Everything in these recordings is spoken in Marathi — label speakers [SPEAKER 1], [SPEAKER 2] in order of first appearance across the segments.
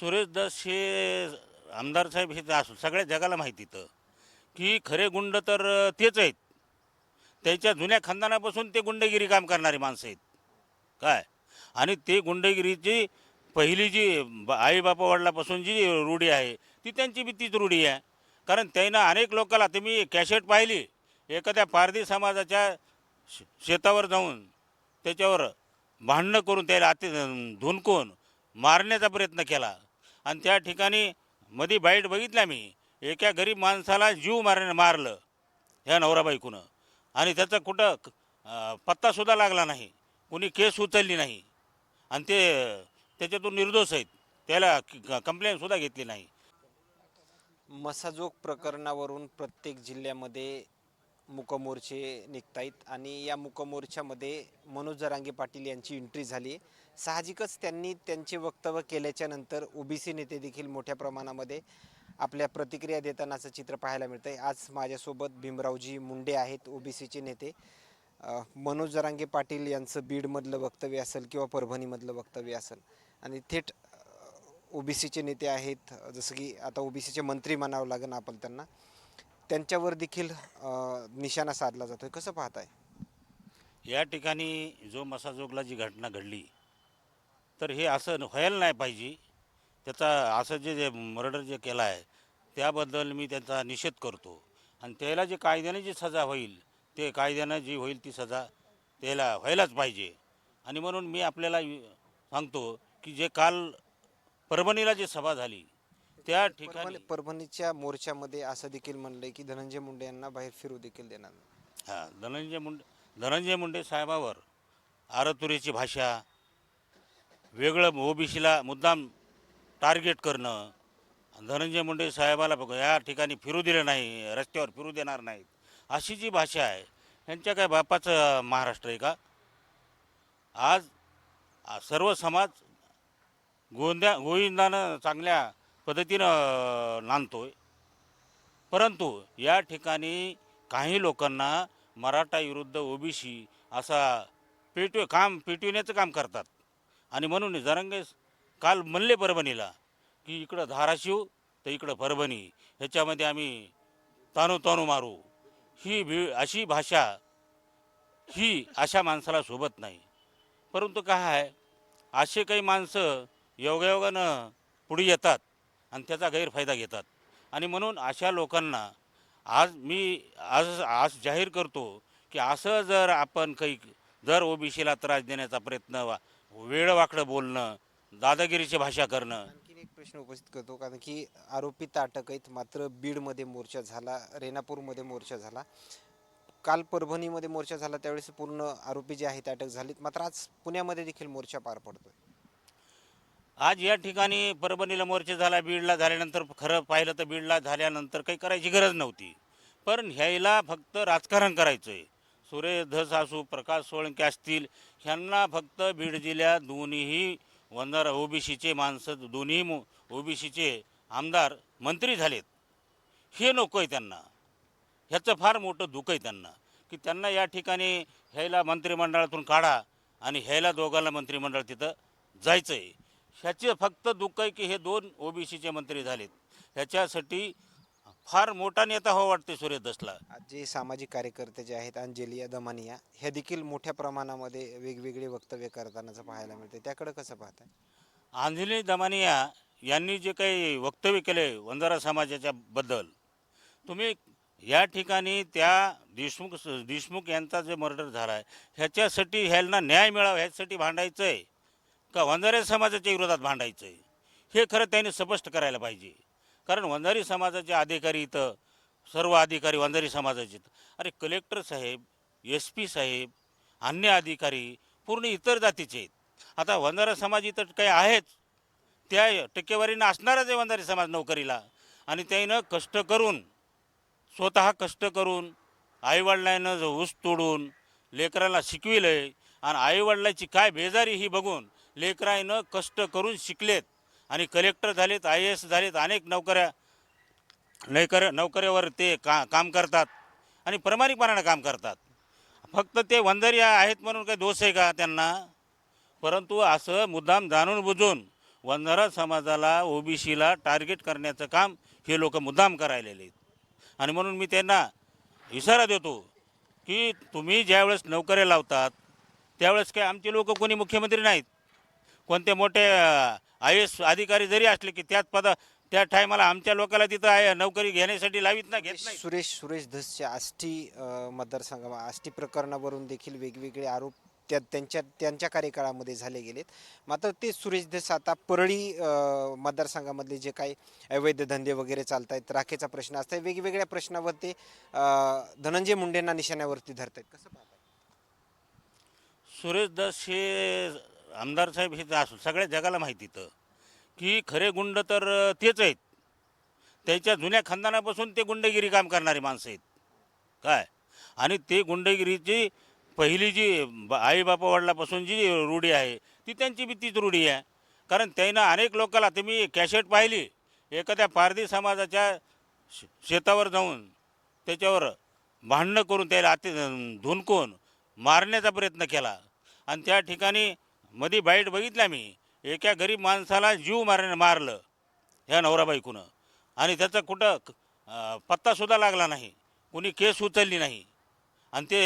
[SPEAKER 1] सुरेश दस हे आमदार साहेब हे असू सगळ्या जगाला माहिती तर की खरे गुंड तर तेच आहेत. त्याच्या जुन्या खानदानापासून ते गुंडगिरी काम करणारी माणसं आहेत. काय? आणि ते गुंडगिरीची पहिली जी ब- आई बापा वडिलापासून जी रूढी आहे ती त्यांची बी तीच रूढी आहे. कारण त्यानं अनेक लोकांना तुम्ही कॅसेट पाहिली एखाद्या पारधी समाजाच्या शेतावर जाऊन त्याच्यावर भांडणं करून त्याला अति धुनकून मारण्याचा प्रयत्न केला. आणि त्या ठिकाणी मध्ये बाईट बघितला मी. एका गरीब माणसाला जीव मार मारलं ह्या नवरा बायकोनं. आणि त्याचा कुठं पत्तासुद्धा लागला नाही. कुणी केस उचलली नाही. आणि ते त्याच्यातून निर्दोष आहेत. त्याला कंप्लेंटसुद्धा घेतली नाही.
[SPEAKER 2] मसाजोग प्रकरणावरून प्रत्येक जिल्ह्यामध्ये मुकमोर्चे निघतायत आणि या मुकमोर्चामध्ये मनोज जरांगे पाटील यांची एंट्री झाली. साहजिकच त्यांनी त्यांचे वक्तव्य केल्याच्यानंतर ओबीसी नेते देखील मोठ्या प्रमाणामध्ये आपल्या प्रतिक्रिया देतानाचं चित्र पाहायला मिळतं आहे आज माझ्यासोबत भीमरावजी मुंडे आहेत ओबीसीचे नेते. मनोज जरांगे पाटील यांचं बीडमधलं वक्तव्य असेल किंवा परभणीमधलं वक्तव्य असेल. आणि थेट ओबीसीचे नेते आहेत जसं की आता ओबीसीचे मंत्री म्हणावं लागेल आपण त्यांना. त्यांच्यावर देखील निशाणा साधला जातोय. कसं पाहताय?
[SPEAKER 1] या ठिकाणी जो मसाजोगला जी घटना घडली तर हे असं व्हायला नाही पाहिजे. त्याचा असं जे जे मर्डर जे केला आहे त्याबद्दल मी त्याचा निषेध करतो. आणि त्याला जे कायद्याने जी सजा होईल ते कायद्यानं जी होईल ती सजा त्याला व्हायलाच पाहिजे. आणि म्हणून मी आपल्याला सांगतो की जे काल परभणीला जी सभा झाली त्या ठिकाणी
[SPEAKER 2] परभणी परभणीच्या मोर्चामध्ये असं देखील म्हणलंय की धनंजय मुंडे यांना बाहेर फिरू देखील देणार नाही.
[SPEAKER 1] हां धनंजय मुंडे धनंजय मुंडे साहेबावर आरतुरीची भाषा वेगळं ओबीसीला मुद्दाम टार्गेट करणं धनंजय मुंडे साहेबाला बघ या ठिकाणी फिरू दिलं नाही रस्त्यावर फिरू देणार नाहीत अशी जी भाषा आहे यांच्या काय बापाचं महाराष्ट्र आहे का आज आ- सर्व समाज गोंद्या गोविंदानं चांगल्या पद्धतीनं नांदतो नांदतोय. परंतु या ठिकाणी काही लोकांना मराठा विरुद्ध ओबीसी असा पेटवे काम पेटविण्याचं काम करतात. आणि म्हणून जरंगे काल म्हणले परभणीला की इकडं धाराशिव तर इकडं परभणी. ह्याच्यामध्ये आम्ही तानू तानू मारू. ही भी अशी भाषा ही अशा माणसाला सोबत नाही. परंतु काय आहे असे काही माणसं योगायोगानं पुढे येतात. आणि त्याचा गैरफायदा घेतात. आणि म्हणून अशा लोकांना आज मी आज आज जाहीर करतो की असं जर आपण काही जर ओबीसीला त्रास देण्याचा प्रयत्न वा- वेळवाकडं बोलणं दादागिरीची भाषा करणं.
[SPEAKER 2] आणखीन एक प्रश्न उपस्थित करतो कारण की आरोपीत अटक आहेत मात्र बीडमध्ये मोर्चा झाला रेणापूरमध्ये मोर्चा झाला. काल परभणीमध्ये मोर्चा झाला त्यावेळेस पूर्ण आरोपी जे आहेत अटक झालीत. मात्र आज पुण्यामध्ये देखील मोर्चा पार पडतोय.
[SPEAKER 1] आज या ठिकाणी परभणीला मोर्चा झाला बीडला झाल्यानंतर खरं पाहिलं तर बीडला झाल्यानंतर काही करायची गरज नव्हती. पण ह्याला फक्त राजकारण करायचं आहे सुरेश धस असू प्रकाश सोळंके असतील ह्यांना फक्त बीड जिल्ह्यात दोन्हीही वंदार ओबीसीचे माणसं दोन्ही ओबीसीचे आमदार मंत्री झालेत. हे नको आहे त्यांना. ह्याचं फार मोठं दुःख आहे त्यांना. की त्यांना या ठिकाणी ह्याला मंत्रिमंडळातून काढा आणि ह्याला दोघांना मंत्रिमंडळ तिथं जायचं आहे ह्याचे फक्त दुःख आहे की हे दोन ओबीसीचे मंत्री झालेत. ह्याच्यासाठी फार मोठा नेता हो वाटते सुरेश दसला.
[SPEAKER 2] जे सामाजिक कार्यकर्ते जे आहेत अंजलिया दमानिया ह्या देखील मोठ्या प्रमाणामध्ये वेगवेगळे वक्तव्य करतानाचं पाहायला मिळते त्याकडे कसं पाहताय?
[SPEAKER 1] अंजली दमानिया यांनी जे काही वक्तव्य केले वंजारा समाजाच्या बद्दल तुम्ही या ठिकाणी त्या देशमुख देशमुख यांचा जे मर्डर झाला आहे ह्याच्यासाठी ह्यांना न्याय मिळावा ह्याच्यासाठी भांडायचं आहे का वंजारी समाजाच्या विरोधात भांडायचं आहे हे खरं त्यांनी स्पष्ट करायला पाहिजे. कारण वंजारी समाजाचे अधिकारी इथं सर्व अधिकारी वंजारी समाजाचे अरे कलेक्टर साहेब एस पी साहेब अन्य अधिकारी पूर्ण इतर जातीचे आहेत. आता वंजारा समाज इथं काही आहेच. त्या टक्केवारीनं असणारच आहे वंजारी समाज नोकरीला. आणि त्यानं कष्ट करून स्वतः कष्ट करून आईवडिलांना ऊस तोडून लेकराला शिकविलं आहे आणि आईवडिलाची काय बेजारी ही बघून लेकरानं कष्ट करून शिकलेत आणि कलेक्टर झालेत आय ए एस झालेत अनेक नोकऱ्या नोकर नोकऱ्यावर ते का काम करतात आणि प्रामाणिकपणानं काम करतात. फक्त ते वंजारी आहेत म्हणून काही दोष आहे का त्यांना? परंतु असं मुद्दाम जाणून बुजून वंजारा समाजाला ओबीसीला टार्गेट करण्याचं काम हे लोक मुद्दाम करायलेले आहेत. आणि म्हणून मी त्यांना इशारा देतो की तुम्ही ज्यावेळेस नोकऱ्या लावतात त्यावेळेस काय आमचे लोक कोणी मुख्यमंत्री नाहीत. कोणते मोठे आय एस अधिकारी जरी असले की त्याच पदा त्या टायमाला आमच्या लोकांना तिथं आहे नोकरी घेण्यासाठी लावित ना घेत नाही.
[SPEAKER 2] सुरेश सुरेश धसच्या आष्टी मतदारसंघ आष्टी प्रकरणावरून देखील वेगवेगळे आरोप त्या त्यांच्या त्यांच्या कार्यकाळामध्ये झाले गेलेत. मात्र ते सुरेश धस आता परळी मतदारसंघामधले जे काही अवैध धंदे वगैरे चालत आहेत राखेचा प्रश्न असतात वेगवेगळ्या प्रश्नावर ते धनंजय मुंडेंना निशाण्यावरती धरत आहेत कसं पाहताय?
[SPEAKER 1] सुरेश दस हे आमदार साहेब हे असू सगळ्या जगाला माहिती तर की खरे गुंड तर तेच आहेत. त्याच्या जुन्या खानदानापासून ते गुंडगिरी काम करणारी माणसं आहेत. काय? आणि ते गुंडगिरीची पहिली जी ब- आईबापा वडिलापासून जी रूढी आहे ती त्यांची बी तीच रूढी आहे. कारण त्यानं अनेक लोकांना तुम्ही कॅसेट पाहिली एखाद्या पारधी समाजाच्या शे- शेतावर जाऊन त्याच्यावर भांडणं करून त्याला अति धुनकून मारण्याचा प्रयत्न केला. आणि त्या ठिकाणी मध्ये बाईट बघितल्या मी. एका गरीब माणसाला जीव मार मारलं ह्या नवरा बायकोनं. आणि त्याचा कुठं अं, पत्तासुद्धा लागला नाही. कुणी केस उचलली नाही. आणि ते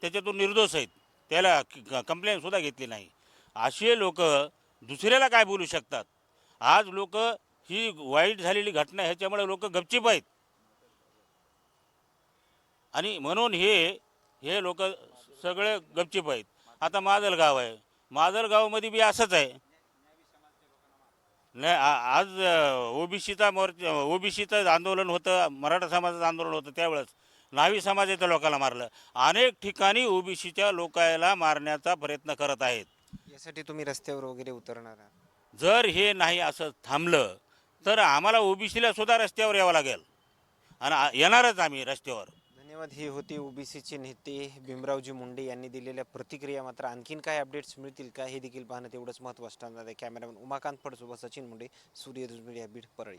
[SPEAKER 1] त्याच्यातून निर्दोष आहेत. त्याला कंप्लेंटसुद्धा घेतली नाही. असे लोक दुसऱ्याला काय बोलू शकतात? आज लोक ही वाईट झालेली घटना ह्याच्यामुळे लोक गपचीप आहेत. आणि म्हणून हे हे लोक सगळे गपचीप आहेत. आता माझं गाव आहे. माजलगावमध्ये बी असंच आहे. नाही आ- आज ओबीसीचा मोर्चा ओबीसीचं आंदोलन होतं मराठा समाजाचं आंदोलन होतं त्यावेळेस. नावी समाजाच्या लोकांना मारलं. अनेक ठिकाणी ओबीसीच्या लोकांना मारण्याचा प्रयत्न करत आहेत.
[SPEAKER 2] यासाठी तुम्ही रस्त्यावर वगैरे उतरणार आहात.
[SPEAKER 1] जर हे नाही असं थांबलं तर आम्हाला ओबीसीला सुद्धा रस्त्यावर यावं लागेल. आणि आ- येणारच आम्ही रस्त्यावर.
[SPEAKER 2] धन्यवाद. ही होती ओबीसीचे नेते भीमरावजी मुंडे यांनी दिलेल्या प्रतिक्रिया. मात्र आणखीन काय अपडेट्स मिळतील का हे देखील पाहणं तेवढंच महत्त्वाचं ठरणार आहे. कॅमेरामॅन उमाकांत फडसोबत सचिन मुंडे सूर्य मीडिया बीड परळी.